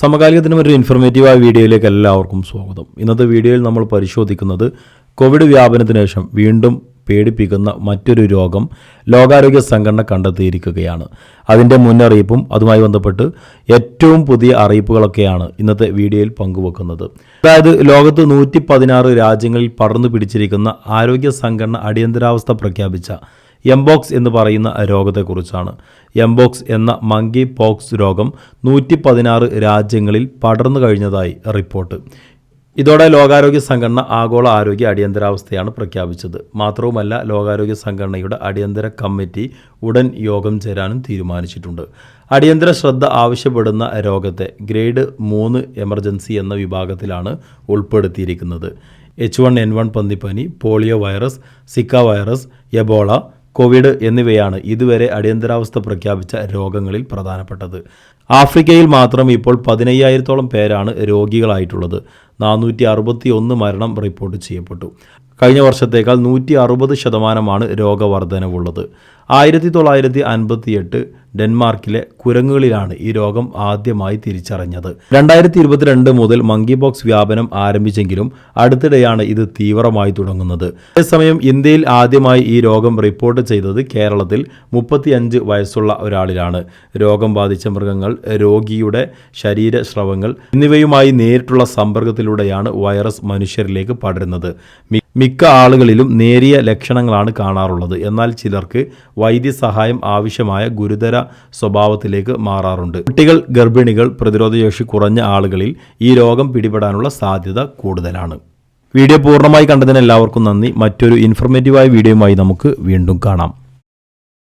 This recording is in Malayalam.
സമകാലികത്തിന് ഒരു ഇൻഫർമേറ്റീവായ വീഡിയോയിലേക്ക് എല്ലാവർക്കും സ്വാഗതം. ഇന്നത്തെ വീഡിയോയിൽ നമ്മൾ പരിശോധിക്കുന്നത് കോവിഡ് വ്യാപനത്തിന് ശേഷം വീണ്ടും പേടിപ്പിക്കുന്ന മറ്റൊരു രോഗം ലോകാരോഗ്യ സംഘടന കണ്ടെത്തിയിരിക്കുകയാണ്. അതിന്റെ മുന്നറിയിപ്പും അതുമായി ബന്ധപ്പെട്ട് ഏറ്റവും പുതിയ അറിയിപ്പുകളൊക്കെയാണ് ഇന്നത്തെ വീഡിയോയിൽ പങ്കുവെക്കുന്നത്. അതായത് ലോകത്ത് നൂറ്റി രാജ്യങ്ങളിൽ പടർന്നു പിടിച്ചിരിക്കുന്ന ആരോഗ്യ സംഘടന അടിയന്തരാവസ്ഥ പ്രഖ്യാപിച്ച എംബോക്സ് എന്ന് പറയുന്ന രോഗത്തെക്കുറിച്ചാണ്. എംബോക്സ് എന്ന മങ്കി പോക്സ് രോഗം നൂറ്റി പതിനാറ് രാജ്യങ്ങളിൽ പടർന്നു കഴിഞ്ഞതായി റിപ്പോർട്ട്. ഇതോടെ ലോകാരോഗ്യ സംഘടന ആഗോള ആരോഗ്യ അടിയന്തരാവസ്ഥയാണ് പ്രഖ്യാപിച്ചത്. മാത്രവുമല്ല ലോകാരോഗ്യ സംഘടനയുടെ അടിയന്തര കമ്മിറ്റി ഉടൻ യോഗം ചേരാനും തീരുമാനിച്ചിട്ടുണ്ട്. അടിയന്തര ശ്രദ്ധ ആവശ്യപ്പെടുന്ന രോഗത്തെ ഗ്രേഡ് മൂന്ന് എമർജൻസി എന്ന വിഭാഗത്തിലാണ് ഉൾപ്പെടുത്തിയിരിക്കുന്നത്. H one N one പന്നിപ്പനി polio virus Zika virus Ebola Covid എന്നിവയാണ് ഇതുവരെ അടിയന്തരാവസ്ഥ പ്രഖ്യാപിച്ച രോഗങ്ങളിൽ പ്രധാനപ്പെട്ടത്. ആഫ്രിക്കയിൽ മാത്രം ഇപ്പോൾ പതിനയ്യായിരത്തോളം പേരാണ് രോഗികളായിട്ടുള്ളത്. നാനൂറ്റി അറുപത്തി ഒന്ന് മരണം റിപ്പോർട്ട് ചെയ്യപ്പെട്ടു. കഴിഞ്ഞ വർഷത്തേക്കാൾ നൂറ്റി അറുപത് ശതമാനമാണ് രോഗവർധനവുള്ളത് ആയിരത്തി തൊള്ളായിരത്തി അൻപത്തിയെട്ട് ഡെൻമാർക്കിലെ കുരങ്ങുകളിലാണ് ഈ രോഗം ആദ്യമായി തിരിച്ചറിഞ്ഞത്. രണ്ടായിരത്തി ഇരുപത്തിരണ്ട് മുതൽ മങ്കി ബോക്സ് വ്യാപനം ആരംഭിച്ചെങ്കിലും അടുത്തിടെയാണ് ഇത് തീവ്രമായി തുടങ്ങുന്നത്. അതേസമയം ഇന്ത്യയിൽ ആദ്യമായി ഈ രോഗം റിപ്പോർട്ട് ചെയ്തത് കേരളത്തിൽ മുപ്പത്തിയഞ്ച് വയസ്സുള്ള ഒരാളിലാണ്. രോഗം ബാധിച്ച മൃഗങ്ങൾ രോഗിയുടെ ശരീരസ്രവങ്ങൾ എന്നിവയുമായി നേരിട്ടുള്ള സമ്പർക്കത്തിലൂടെയാണ് വൈറസ് മനുഷ്യരിലേക്ക് പടരുന്നത്. മിക്ക ആളുകളിലും നേരിയ ലക്ഷണങ്ങളാണ് കാണാറുള്ളത്. എന്നാൽ ചിലർക്ക് വൈദ്യസഹായം ആവശ്യമായ ഗുരുതര സ്വഭാവത്തിലേക്ക് മാറാറുണ്ട്. കുട്ടികൾ ഗർഭിണികൾ പ്രതിരോധശേഷി കുറഞ്ഞ ആളുകളിൽ ഈ രോഗം പിടിപെടാനുള്ള സാധ്യത കൂടുതലാണ്. വീഡിയോ പൂർണമായി കണ്ടതിന് എല്ലാവർക്കും നന്ദി. മറ്റൊരു ഇൻഫർമേറ്റീവായ വീഡിയോയുമായി നമുക്ക് വീണ്ടും കാണാം.